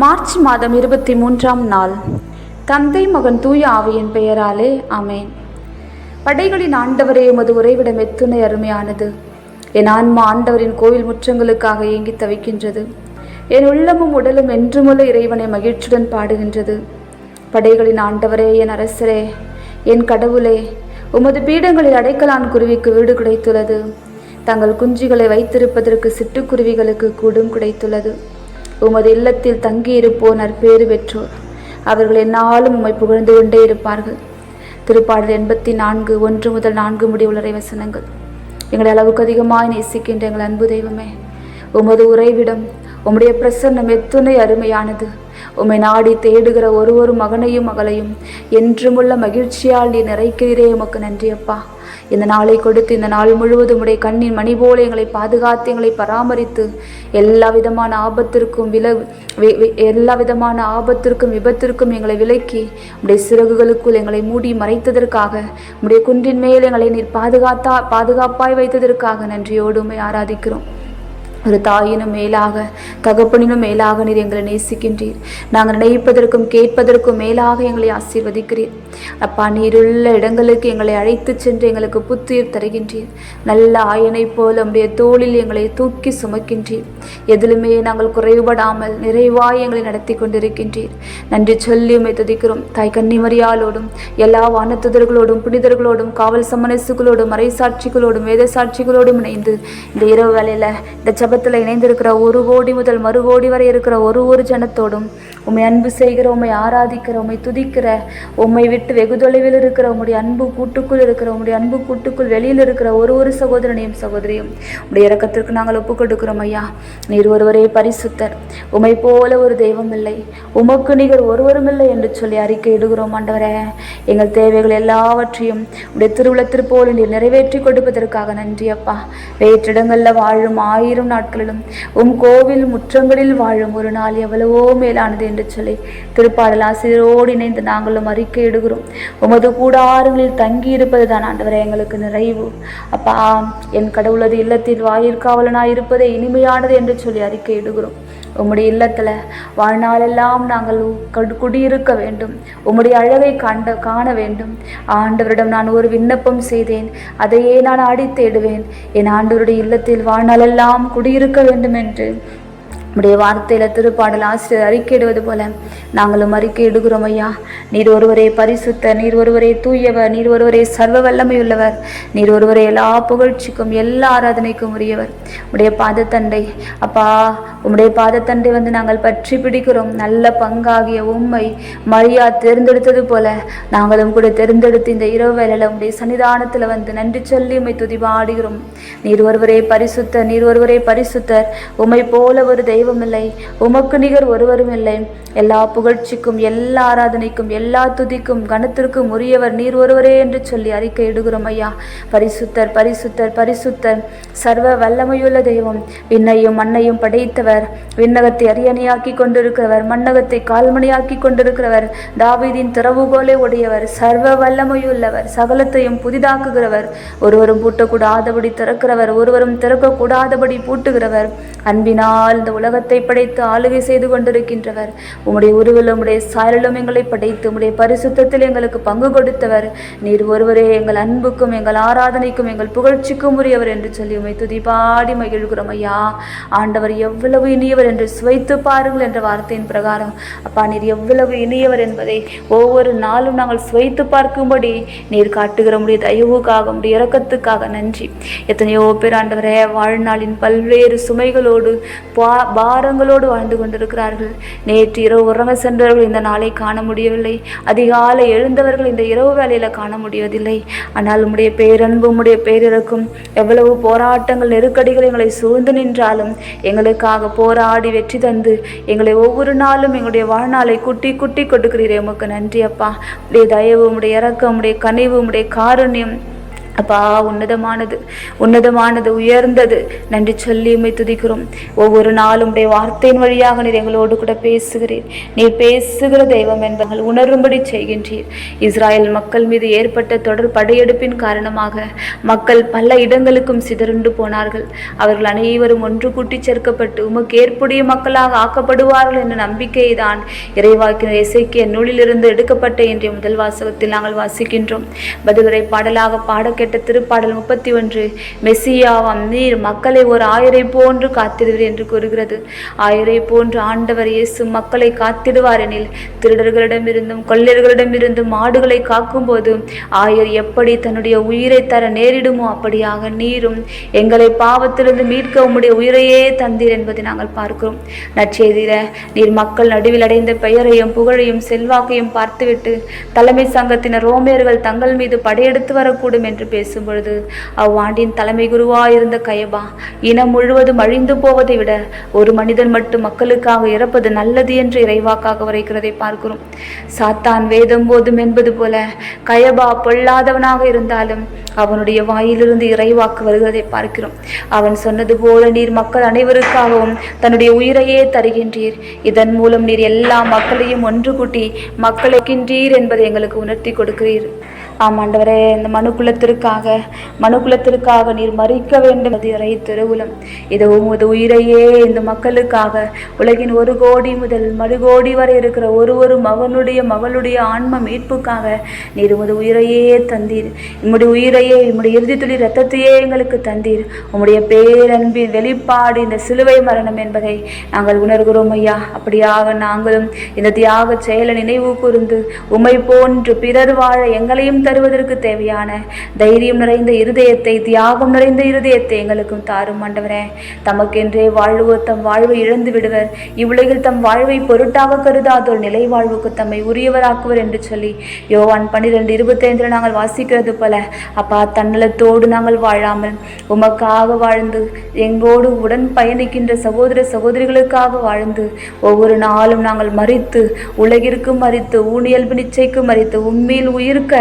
March மாதம் இருபத்தி மூன்றாம் நாள். தந்தை மகன் தூய ஆவியின் பெயராலே அமேன் படைகளின் ஆண்டவரே உமது உறைவிடம் எத்துணை அருமையானது. என் ஆன்மா ஆண்டவரின் கோவில் முற்றங்களுக்காக ஏங்கி தவிக்கின்றது. என் உள்ளமும் உடலும் என்றுமுள்ள இறைவனை மகிழ்ச்சியுடன் பாடுகின்றது. படைகளின் ஆண்டவரே என் அரசரே என் கடவுளே உமது பீடங்களில் அடைக்கலான் குருவிக்கு வீடு கிடைத்துள்ளது. தங்கள் குஞ்சுகளை வைத்திருப்பதற்கு சிட்டுக்குருவிகளுக்கு கூடும் கிடைத்துள்ளது. உமது இல்லத்தில் தங்கியிருப்போர் நற்பேறு பெற்றோர். அவர்கள் என்னாலும் உம்மை புகழ்ந்து கொண்டே இருப்பார்கள். திருப்பாடல் எண்பத்தி நான்கு ஒன்று முதல் நான்கு முடிவுள்ளரை வசனங்கள். எங்களை அளவுக்கு அதிகமாய் நேசிக்கின்ற எங்கள் அன்பு தெய்வமே உமது உறைவிடம் உம்முடைய பிரசன்னம் எத்துணை அருமையானது. உம்மை நாடி தேடுகிற ஒரு ஒரு மகனையும் மகளையும் என்றுமுள்ள மகிழ்ச்சியால் நீ நிறைக்கிறீரே உமக்கு நன்றியப்பா. இந்த நாளை கொடுத்து இந்த நாள் முழுவதும் உடைய கண்ணின் மணி போல எங்களை பாதுகாத்து எங்களை பராமரித்து எல்லா விதமான ஆபத்திற்கும் வில எல்லா விதமான ஆபத்திற்கும் விபத்திற்கும் எங்களை விலக்கி உடைய சிறகுகளுக்குள் எங்களை மூடி மறைத்ததற்காக உடைய குன்றின் மேல் எங்களை நீர் பாதுகாத்தா பாதுகாப்பாய் வைத்ததற்காக நன்றியோடு ஆராதிக்கிறோம். ஒரு தாயினும் மேலாக தகப்பனினும் மேலாக நீர் எங்களை நேசிக்கின்றீர். நாங்கள் நினைப்பதற்கும் கேட்பதற்கும் மேலாக எங்களை ஆசீர்வதிக்கிறீர். அப்பா நீருள்ள இடங்களுக்கு எங்களை அழைத்து சென்று எங்களுக்கு புத்துயிர் தருகின்றீர். நல்ல ஆயனை போல நம்முடைய தோளில் எங்களை தூக்கி சுமக்கின்றீர். எதிலுமே நாங்கள் குறைவுபடாமல் நிறைவாய் எங்களை நடத்தி கொண்டிருக்கின்றீர். நன்றி சொல்லி துதிக்கிறோம். தாய் கன்னிமரியாலோடும் எல்லா வானத்துதர்களோடும் புனிதர்களோடும் காவல் சமனசுகளோடும் மறைசாட்சிகளோடும் வேத சாட்சிகளோடும் இணைந்து இந்த இரவு வேளையில இந்த ஜபத்தில் இணைந்திருக்கிற ஒரு கோடி முதல் மறு கோடி வரை இருக்கிற ஒரு ஒரு ஜனத்தோடும் உம்மை அன்பு செய்கிற உம்மை ஆராதிக்கிற உண்மை துதிக்கிற உம்மை விட்டு வெகு தொலைவில் இருக்கிற உம்முடைய அன்பு கூட்டுக்குள் இருக்கிற உம்முடைய அன்பு கூட்டுக்குள் வெளியில் இருக்கிற ஒரு ஒரு சகோதரனையும் சகோதரியும் உடைய இறக்கத்திற்கு நாங்கள் ஒப்புக் கொடுக்கிறோம் ஐயா. நீர் ஒருவரே பரிசுத்தர். உமை போல ஒரு தெய்வம் இல்லை உமக்கு நிகர் ஒருவரும் இல்லை என்று சொல்லி அறிக்கை இடுகிறோம் ஆண்டவரே. எங்கள் தேவைகள் எல்லாவற்றையும் உடைய திருவிழத்திற்போல் நீர் நிறைவேற்றி கொடுப்பதற்காக நன்றி அப்பா. வேற்றிடங்களில் வாழும் ஆயிரம் நாட்களிலும் உம் கோவில் முற்றங்களில் வாழும் ஒரு நாள் எவ்வளவோ மேலானது என்று சொல்லி திருப்பாடல் ஆசிரியரோடு இணைந்து நாங்களும் அறிக்கை இடுகிறோம் உமது கூடாரங்களில் தங்கி இருப்பதுதான் தான் எங்களுக்கு நிறைவு. அப்பா என் கடவுளது இல்லத்தில் வாயிற்காவலனாய் இருப்பதே இனிமையானது என்று சொல்லி அறிக்கை இடுகிறோம். உம்முடைய இல்லத்தில் வாழ்நாளெல்லாம் நாங்கள் கடு- குடியிருக்க வேண்டும். உம்முடைய அழகை கண்ட காண வேண்டும். ஆண்டவரிடம் நான் ஒரு விண்ணப்பம் செய்தேன். அதையே நான் அடித்தேடுவேன் என் ஆண்டவருடைய இல்லத்தில் வாழ்நாளெல்லாம் குடியிருக்க வேண்டும் என்று உடைய வார்த்தையில திருப்பாடல் ஆசிரியர் அறிக்கையிடுவது போல நாங்களும் அறிக்கையிடுகிறோம் ஐயா. நீர் ஒருவரே பரிசுத்த நீர் ஒருவரே தூயவர் நீர் ஒருவரே சர்வ வல்லமையுள்ளவர் நீர் ஒருவரே எல்லா புகழ்ச்சிக்கும் எல்லா ஆராதனைக்கும் உரியவர். உடைய பாதத்தண்டை அப்பா உம்முடைய பாதத்தண்டை வந்து நாங்கள் பற்றி பிடிக்கிறோம். நல்ல பங்காகிய உண்மை மரியா தேர்ந்தெடுத்தது போல நாங்களும் கூட தேர்ந்தெடுத்து இந்த இரவு வேளையில உம்முடைய சன்னிதானத்துல வந்து நன்றி சொல்லி உம்மை துதிபாடுகிறோம். நீர் ஒருவரே பரிசுத்தர் நீர் ஒருவரே பரிசுத்தர். உம்மை போல ஒரு தெய்வம் தெய்வமில்லை. உமக்கு நிகர் ஒருவரும் இல்லை. எல்லா புகழ்ச்சிக்கும் எல்லா ஆராதனைக்கும் எல்லா துதிக்கும் கணத்திற்கும் உரியவர் நீர் ஒருவரே என்று சொல்லி அறிக்கை இடுகிறோம் ஐயா. பரிசுத்தர் பரிசுத்தர் பரிசுத்தர் சர்வ வல்லமையுள்ள தெய்வம். விண்ணையும் மண்ணையும் படைத்தவர். விண்ணகத்தை அரியணையாக்கி கொண்டிருக்கிறவர். மண்ணகத்தை கால்மணியாக்கி கொண்டிருக்கிறவர். தாவீதின் திறவுகோலை உடையவர் சர்வ வல்லமையுள்ளவர். சகலத்தையும் புதிதாக்குகிறவர். ஒருவரும் பூட்டக்கூடாதபடி திறக்கிறவர். ஒருவரும் திறக்கக்கூடாதபடி பூட்டுகிறவர். அன்பினால் இந்த உலகத்தை படைத்து ஆளுகை செய்து கொண்டிருக்கின்றவர். உம்முடைய உருவில் உம்முடைய சாயலும் எங்களை படைத்து உம்முடைய பரிசுத்தத்தில் எங்களுக்கு பங்கு கொடுத்தவர். நீர் ஒருவரே எங்கள் அன்புக்கும் எங்கள் ஆராதனைக்கும் எங்கள் புகழ்ச்சிக்கும் உரியவர் என்று சொல்லி உமை துதிபாடி மகிழ்கிறோம் ஐயா. ஆண்டவர் எவ்வளவு இனியவர் என்று சுவைத்து பாருங்கள் என்ற வார்த்தையின் பிரகாரம். அப்பா நீர் எவ்வளவு இனியவர் என்பதை ஒவ்வொரு நாளும் நாங்கள் சுவைத்து பார்க்கும்படி நீர் காட்டுகிற முடிய தயவுக்காக முடிய இறக்கத்துக்காக நன்றி. எத்தனையோ பேர் ஆண்டவரே வாழ்நாளின் பல்வேறு சுமைகளோடு பா பாரங்களோடு வாழ்ந்து கொண்டிருக்கிறார்கள். நேற்று இரவு உறங்க சென்றவர்கள் இந்த நாளை காண முடியவில்லை. அதிகாலை எழுந்தவர்கள் இந்த இரவு வேலையில் காண முடிவதில்லை. ஆனால் உம்முடைய பேரன்பு உம்முடைய பேரிறக்கும் எவ்வளவு போராட்டங்கள் நெருக்கடிகள் எங்களை சூழ்ந்து நின்றாலும் எங்களுக்காக போராடி வெற்றி தந்து எங்களை ஒவ்வொரு நாளும் எங்களுடைய வாழ்நாளை குட்டி குட்டி கொடுக்கிறீரே. உமக்கு நன்றி அப்பா. உடைய தயவு உம்முடைய இறக்கம் உம்முடைய கனிவு உம்முடைய காருண்யம் அப்பா உன்னதமானது உன்னதமானது உயர்ந்தது. நன்றி சொல்லி உண்மை துதிக்கிறோம். ஒவ்வொரு நாளும் உடைய வார்த்தையின் வழியாக நீர் எங்களோடு கூட பேசுகிறீர். நீர் பேசுகிற தெய்வம் என்பவர்கள் உணரும்படி செய்கின்றீர். இஸ்ராயல் மக்கள் மீது ஏற்பட்ட தொடர் படையெடுப்பின் காரணமாக மக்கள் பல இடங்களுக்கும் சிதறுண்டு போனார்கள். அவர்கள் அனைவரும் ஒன்று கூட்டி சேர்க்கப்பட்டு உமக்கு ஏற்புடைய மக்களாக ஆக்கப்படுவார்கள் என்ற நம்பிக்கை தான் இறைவாக்கின இசைக்கிய நூலிலிருந்து எடுக்கப்பட்ட இன்றைய முதல் வாசகத்தில் நாங்கள் வாசிக்கின்றோம். பதிலுரை பாடலாக பாட கேட்ட திருப்பாடல் முப்பத்தி ஒன்று மெஸ்ஸியாவாம் நீர் மக்களை ஒரு ஆயரை போன்று காத்திடுவீர் என்று கூறுகிறது. ஆயரை போன்று ஆண்டவர் இயேசு மக்களை காத்திடுவார் எனில் திருடர்களிடமிருந்தும் கொள்ளையர்களிடமிருந்தும் மாடுகளை காக்கும் போது ஆயர் எப்படி தன்னுடைய உயிரை தர நேரிடுமோ அப்படியாக நீரும் எங்களை பாவத்திலிருந்து மீட்க உம்முடைய உயிரையே தந்தீர் என்பதை நாங்கள் பார்க்கிறோம். நற்செய்தியில நீர் மக்கள் நடுவில் அடைந்த பெயரையும் புகழையும் செல்வாக்கையும் பார்த்துவிட்டு தலைமை சங்கத்தினர் ரோமியர்கள் தங்கள் மீது படையெடுத்து வரக்கூடும் என்று பேசும்பொழுது அவ்வாண்டின் தலைமை குருவாயிருந்த கயபா இனம் முழுவதும் அழிந்து போவதை விட ஒரு மனிதன் மட்டும் மக்களுக்காக இறப்பது நல்லது என்று இறைவாக்காக வரைக்கிறதை பார்க்கிறோம். சாத்தான் வேதம் போதும் என்பது போல கயபா பொல்லாதவனாக இருந்தாலும் அவனுடைய வாயிலிருந்து இறைவாக்கு வருகிறதை பார்க்கிறோம். அவன் சொன்னது போல நீர் மக்கள் அனைவருக்காகவும் தன்னுடைய உயிரையே தருகின்றீர். இதன் மூலம் நீர் எல்லா மக்களையும் ஒன்று கூட்டி மக்களுக்கின்றீர் என்பதை எங்களுக்கு உணர்த்தி கொடுக்கிறீர். ஆம் ஆண்டவரே இந்த மனுக்குலத்திற்காக மனுக்குலத்திற்காக நீர் மறிக்க வேண்டும். அது இறை திருவுலம். இது உமது உயிரையே இந்த மக்களுக்காக உலகின் ஒரு கோடி முதல் மறுகோடி வரை இருக்கிற ஒரு ஒரு மகனுடைய மகளுடைய ஆன்ம மீட்புக்காக நீர் உமது உயிரையே தந்தீர். உம்முடைய உயிரையே உம்முடைய இறுதி துளி ரத்தத்தையே எங்களுக்கு தந்தீர். உம்முடைய பேரன்பின் வெளிப்பாடு இந்த சிலுவை மரணம் என்பதை நாங்கள் உணர்கிறோம் ஐயா. அப்படியாக நாங்களும் இந்த தியாக செயலை நினைவு கூர்ந்து உம்மை போன்று பிறர் வாழ எங்களையும் தருவதற்கு தேவையான தைரியம் நிறைந்த இருதயத்தை தியாகம் நிறைந்த இருதயத்தை எங்களுக்கும் தாரும் ஆண்டவரே. தமக்கென்றே வாழ்வோர் தம் வாழ்வை இழந்து விடுவர். இவ்வுலகில் தம் வாழ்வை பொருட்டாக கருதாதோர் நிலை வாழ்வுக்கு தம்மை உரியவராக்குவர் என்று சொல்லி யோவான் பன்னிரெண்டு இருபத்தைந்தில் நாங்கள் வாசிக்கிறது போல அப்பா தன்னலத்தோடு நாங்கள் வாழாமல் உமக்காக வாழ்ந்து எங்கோடு உடன் பயணிக்கின்ற சகோதர சகோதரிகளுக்காக வாழ்ந்து ஒவ்வொரு நாளும் நாங்கள் மறித்து உலகிற்கு மறித்து ஊனியல்பு நிச்சைக்கு மறித்து உண்மையில் உயிர்க்க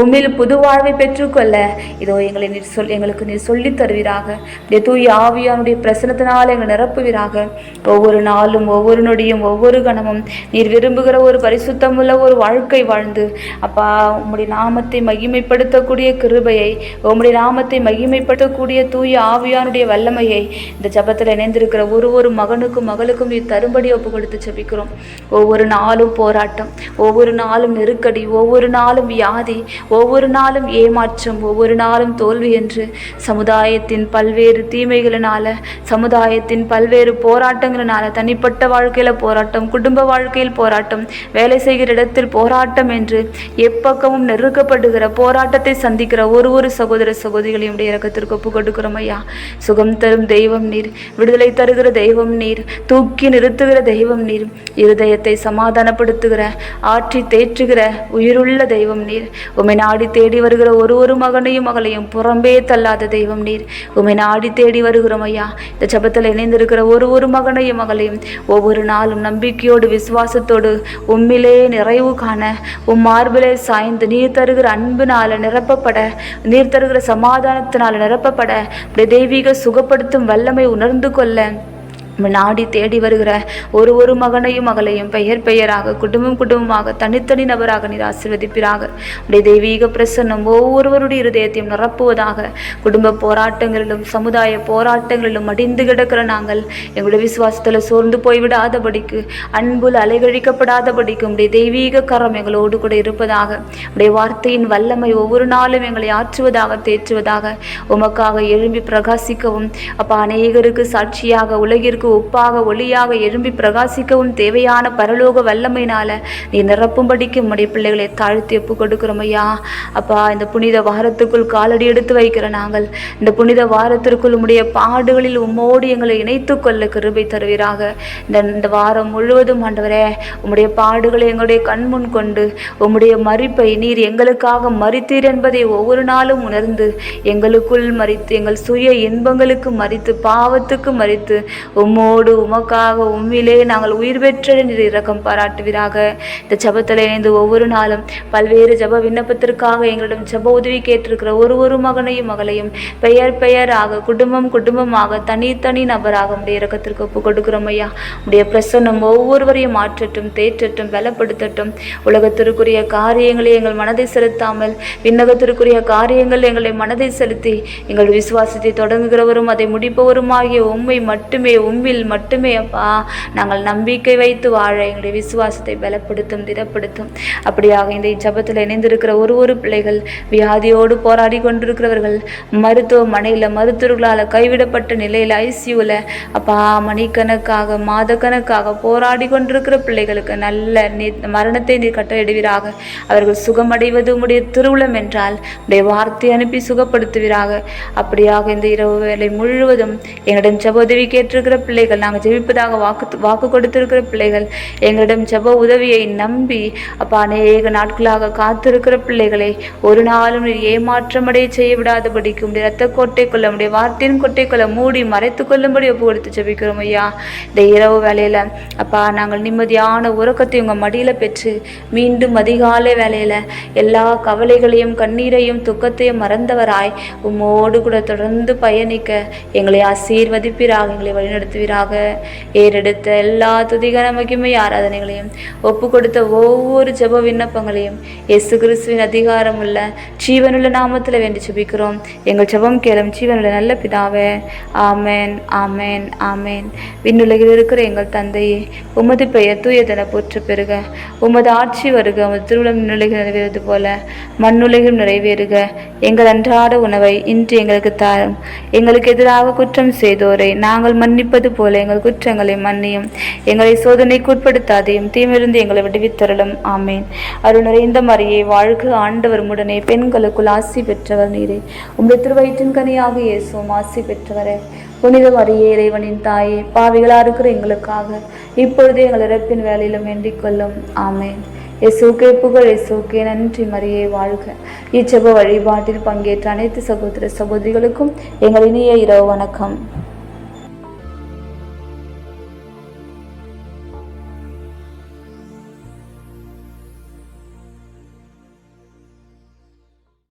உண்மையில் புது வாழ்வை பெற்றுக்கொள்ள. இதோ எங்களை நீர் சொல் எங்களுக்கு நீர் சொல்லித் தருவீராக. உடைய தூய ஆவியானுடைய பிரசனத்தினால் எங்களை நிரப்புவீராக. ஒவ்வொரு நாளும் ஒவ்வொரு நொடியும் ஒவ்வொரு கணமும் நீர் விரும்புகிற ஒரு பரிசுத்தமுள்ள ஒரு வாழ்க்கை வாழ்ந்து அப்பா உம்முடைய நாமத்தை மகிமைப்படுத்தக்கூடிய கிருபையை உம்முடைய நாமத்தை மகிமைப்படுத்தக்கூடிய தூய ஆவியானுடைய வல்லமையை இந்த ஜபத்தில் இணைந்திருக்கிற ஒரு ஒரு மகனுக்கும் மகளுக்கும் நீர் தரும்படி ஒப்பு கொடுத்து ஜபிக்கிறோம். ஒவ்வொரு நாளும் போராட்டம் ஒவ்வொரு நாளும் நெருக்கடி ஒவ்வொரு நாளும் வியாதி ஒவ்வொரு நாளும் ஏமாற்றம் ஒவ்வொரு நாளும் தோல்வி என்று சமுதாயத்தின் பல்வேறு தீமைகளினால சமுதாயத்தின் பல்வேறு போராட்டங்களினால தனிப்பட்ட வாழ்க்கையில போராட்டம் குடும்ப வாழ்க்கையில் போராட்டம் வேலை செய்கிற இடத்தில் போராட்டம் என்று எப்பக்கமும் நெருக்கப்படுகிற போராட்டத்தை சந்திக்கிற ஒரு ஒரு சகோதர சகோதரிகளையும் உடைய இறக்கத்திற்கு ஒப்பு கொடுக்கிறோம் ஐயா. சுகம் தரும் தெய்வம் நீர் விடுதலை தருகிற தெய்வம் நீர் தூக்கி நிறுத்துகிற தெய்வம் நீர் இருதயத்தை சமாதானப்படுத்துகிற ஆற்றி தேற்றுகிற உயிருள்ள தெய்வம் நீர் உமை நாடி தேடி வருகிற ஒரு ஒரு மகனையும் மகளையும் புறம்பே தள்ளாத தெய்வம் நீர். உமை நாடி தேடி வருகிறோம் ஐயா. இந்த ஜபத்தில் இணைந்திருக்கிற ஒரு ஒரு மகனையும் மகளையும் ஒவ்வொரு நாளும் நம்பிக்கையோடு விசுவாசத்தோடு உம்மிலே நிறைவு காண உம் மார்பிலே சாய்ந்து நீர் தருகிற அன்பினால் நிரப்பப்பட நீர் தருகிற சமாதானத்தினால் நிரப்பப்பட தெய்வீக சுகப்படுத்தும் வல்லமை உணர்ந்து கொள்ள நாடி தேடி வருகிற ஒரு ஒரு மகனையும் மகளையும் பெயர் பெயராக குடும்பம் குடும்பமாக தனித்தனி நபராக நீர் ஆசிர்வதிப்பிறாக உடைய தெய்வீக பிரசன்னம் ஒவ்வொருவருடைய இருதயத்தையும் நிரப்புவதாக குடும்ப போராட்டங்களிலும் சமுதாய போராட்டங்களிலும் மடிந்து கிடக்கிற நாங்கள் எங்களுடைய விசுவாசத்தில் சோர்ந்து போய்விடாதபடிக்கு அன்புல் அலைகழிக்கப்படாதபடிக்கு உடைய தெய்வீக கரம் எங்களோடு கூட இருப்பதாக உடைய வார்த்தையின் வல்லமை ஒவ்வொரு நாளும் எங்களை ஆற்றுவதாக தேற்றுவதாக உமக்காக எழும்பி பிரகாசிக்கவும் அப்போ அநேகருக்கு சாட்சியாக உலகிற்கு உப்பாக ஒளியாக எழும்பி பிரகாசிக்கவும் தேவையான பரலோக வல்லமையினால நீ நிரப்பும்படிக்கு உம்முடைய பிள்ளைகளை தாழ்த்தி ஒப்பு கொடுக்கிறோமையா அப்பா இந்த புனித வாரத்துக்குள் காலடி எடுத்து வைக்கிற நாங்கள் இந்த புனித வாரத்திற்குள் உம்முடைய பாடுகளில் உம்மோடு எங்களை இணைத்து கொள்ள கிருபை தருவீராக. இந்த இந்த வாரம் முழுவதும் ஆண்டவரே உம்முடைய பாடுகளை எங்களுடைய கண்முன் கொண்டு உம்முடைய மறிப்பை நீர் எங்களுக்காக மறித்தீர் என்பதை ஒவ்வொரு நாளும் உணர்ந்து எங்களுக்குள் மறித்து எங்கள் சுய இன்பங்களுக்கு மறித்து பாவத்துக்கு மறித்து உம் உம்மோடு உமக்காக உம்மிலே நாங்கள் உயிர் பெற்ற நீர் இரக்கம் பாராட்டுவீராக. இந்த ஜபத்தில் இணைந்து ஒவ்வொரு நாளும் பல்வேறு ஜப விண்ணப்பத்திற்காக எங்களிடம் ஜப உதவி கேட்டிருக்கிற ஒரு ஒரு மகனையும் மகளையும் பெயர் பெயராக குடும்பம் குடும்பமாக தனித்தனி நபராக உடைய இரக்கத்திற்கு ஒப்பு கொடுக்கிறோம் ஐயா. உடைய பிரசன்னம் ஒவ்வொருவரையும் மாற்றட்டும் தேற்றட்டும் பலப்படுத்தட்டும். உலகத்திற்குரிய காரியங்களை எங்கள் மனதை செலுத்தாமல் விண்ணகத்திற்குரிய காரியங்கள் எங்களை மனதை செலுத்தி எங்கள் விசுவாசத்தை தொடங்குகிறவரும் அதை முடிப்பவருமாகிய உண்மை மட்டுமே உம்மில் மட்டுமே அப்பா. நாங்கள் நம்பிக்கை வைத்து வாழ எங்களுடைய விசுவாசத்தை பலப்படுத்தும் திடப்படுத்தும். அப்படியாக இந்த ஜபத்தில் இணைந்திருக்கிற ஒரு ஒரு பிள்ளைகள் வியாதியோடு போராடி கொண்டிருக்கிறவர்கள் மருத்துவமனையில் மருத்துவர்களால் கைவிடப்பட்ட நிலையில் ஐசியூவில் அப்பா மணிக்கணக்காக மாதக்கணக்காக போராடி கொண்டிருக்கிற பிள்ளைகளுக்கு நல்ல நீ மரணத்தை நீர் கட்டளையிடுவீராக. அவர்கள் சுகமடைவது உடைய திருவுளம் என்றால் உடைய வார்த்தை அனுப்பி சுகப்படுத்துவீராக. அப்படியாக இந்த இரவு வேலை முழுவதும் என்னிடம் ஜெப உதவி கேட்டிருக்கிற பிள்ளைகள் நாங்கள் ஜெபிப்பதாக வாக்கு வாக்கு கொடுத்திருக்கிற பிள்ளைகள் எங்களிடம் ஜப உதவியை நம்பி அப்பா அநேக நாட்களாக காத்திருக்கிற பிள்ளைகளை ஒரு நாளும் நீர் ஏமாற்றமடைய செய்ய விடாதபடிக்கு உடைய ரத்த கோட்டைக்குள்ள உடைய வார்த்தையின் கோட்டைக்குள்ள மூடி மறைத்து கொள்ளும்படி ஒப்பு கொடுத்து ஜெபிக்கிறோம் ஐயா. இந்த இரவு வேலையில அப்பா நாங்கள் நிம்மதியான உறக்கத்தை உங்கள் மடியில் பெற்று மீண்டும் அதிகாலை வேலையில எல்லா கவலைகளையும் கண்ணீரையும் துக்கத்தையும் மறந்தவராய் உம்மோடு கூட தொடர்ந்து பயணிக்க எங்களை ஆசீர்வதிப்பீராக எங்களை வழிநடத்துவீராக ஏறெடுத்த எல்லா துதிகர மகிமை ஆராதனைகளையும் ஒப்பு கொடுத்த ஒவ்வொரு ஜப விண்ணப்பங்களையும் எசு கிறிஸ்துவின் அதிகாரம் உள்ள ஜீவனுள்ள நாமத்தில் வேண்டி சுபிக்கிறோம் எங்கள் ஜபம் கேளும் ஜீவனுள்ள நல்ல பிதாவே ஆமேன் ஆமேன் ஆமேன். விண்ணுலகில் இருக்கிற எங்கள் தந்தையே உமது பெயர் தூயதன போற்று பெறுக. உமது ஆட்சி வருக உமது திருவிழம் நிலைகள் நிறைவேறது போல மண்ணுலகில் நிறைவேறுக. எங்கள் அன்றாட உணவை இன்று எங்களுக்கு தாரும். எங்களுக்கு எதிராக குற்றம் செய்தோரை நாங்கள் மன்னிப்பது போல எங்கள் குற்றங்களை மன்னியும். எங்களை சோதனைக்கு உட்படுத்தாதையும் தீமிருந்து எங்களை விடுவித்தருளும். ஆமேன். அருள் நிறைந்த மரியே வாழ்க ஆண்டவர் உடனே பெண்களுக்குள் ஆசி பெற்றவர் நீரே. உங்கள் திருவயிற்றின் கனியாக இயேசுவும் ஆசி பெற்றவரே. புனித மரியே இறைவனின் தாயே பாவிகளா இருக்கிற எங்களுக்காக இப்பொழுது எங்கள் இறப்பின் வேலையிலும் வேண்டிக் கொள்ளும். ஆமேன். எசோகே புகழ் எசோக்கே நன்றி மரியே வாழ்க. இச்செப வழிபாட்டில் பங்கேற்ற அனைத்து சகோதர சகோதரிகளுக்கும் எங்கள் இனிய இரவு வணக்கம்.